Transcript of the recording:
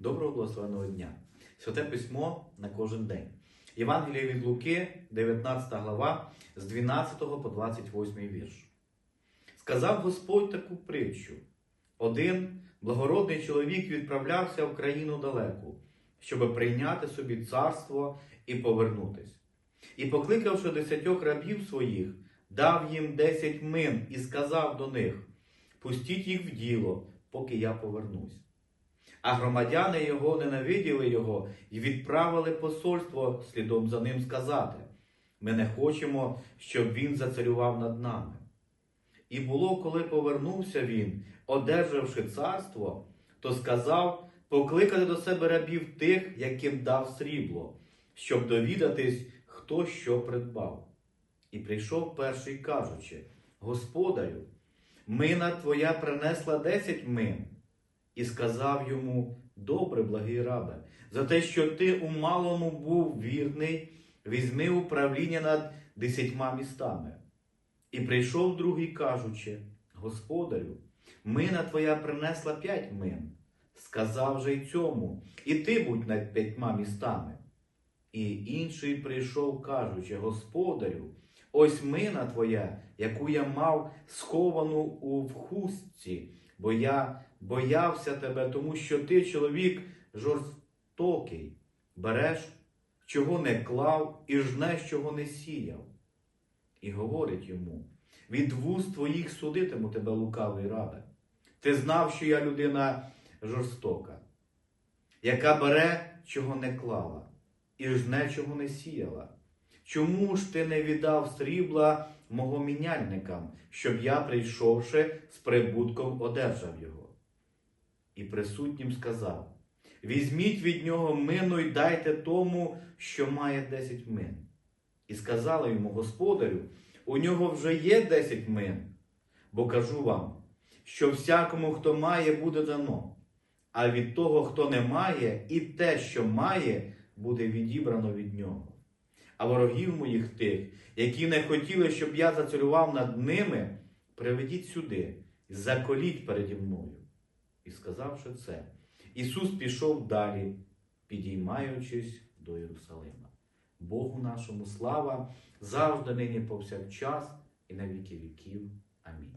Доброго благословеного дня. Святе письмо на кожен день. Євангеліє від Луки, 19 глава, з 12 по 28 вірш. Сказав Господь таку притчу: один благородний чоловік відправлявся в країну далеку, щоб прийняти собі царство і повернутись. І, покликавши десятьох рабів своїх, дав їм десять мин і сказав до них: Пустіть їх в діло, поки я повернусь. А громадяни його ненавиділи його і відправили посольство слідом за ним сказати: Ми не хочемо, щоб він зацарював над нами. І було, коли повернувся він, одержавши царство, то сказав покликати до себе рабів тих, яким дав срібло, щоб довідатись, хто що придбав. І прийшов перший, кажучи: Господарю, мина твоя принесла десять мин. І сказав йому: Добре, благий рабе, за те, що ти у малому був вірний, візьми управління над десятьма містами. І прийшов другий, кажучи: Господарю, мина твоя принесла п'ять мин. Сказав же й цьому, і ти будь над п'ятьма містами. І інший прийшов, кажучи: Господарю, ось мина твоя, яку я мав сховану у хустці, бо я боявся тебе, тому що ти чоловік жорстокий, береш, чого не клав, і жнеш, чого не сіяв. І говорить йому: від вуст твоїх судитиму тебе лукавий рабе. Ти знав, що я людина жорстока, яка бере, чого не клала, і жне, чого не сіяла. Чому ж ти не віддав срібла мого міняльникам, щоб я, прийшовши, з прибутком одержав його? І присутнім сказав: Візьміть від нього мину й дайте тому, що має десять мин. І сказали йому, господарю, у нього вже є десять мин, бо кажу вам, що всякому, хто має, буде дано, а від того, хто не має, і те, що має, буде відібрано від нього. А ворогів моїх тих, які не хотіли, щоб я зацарював над ними, приведіть сюди заколіть переді мною. І сказавши це, Ісус пішов далі, підіймаючись до Єрусалима. Богу нашому слава завжди нині повсякчас і на віки віків. Амінь.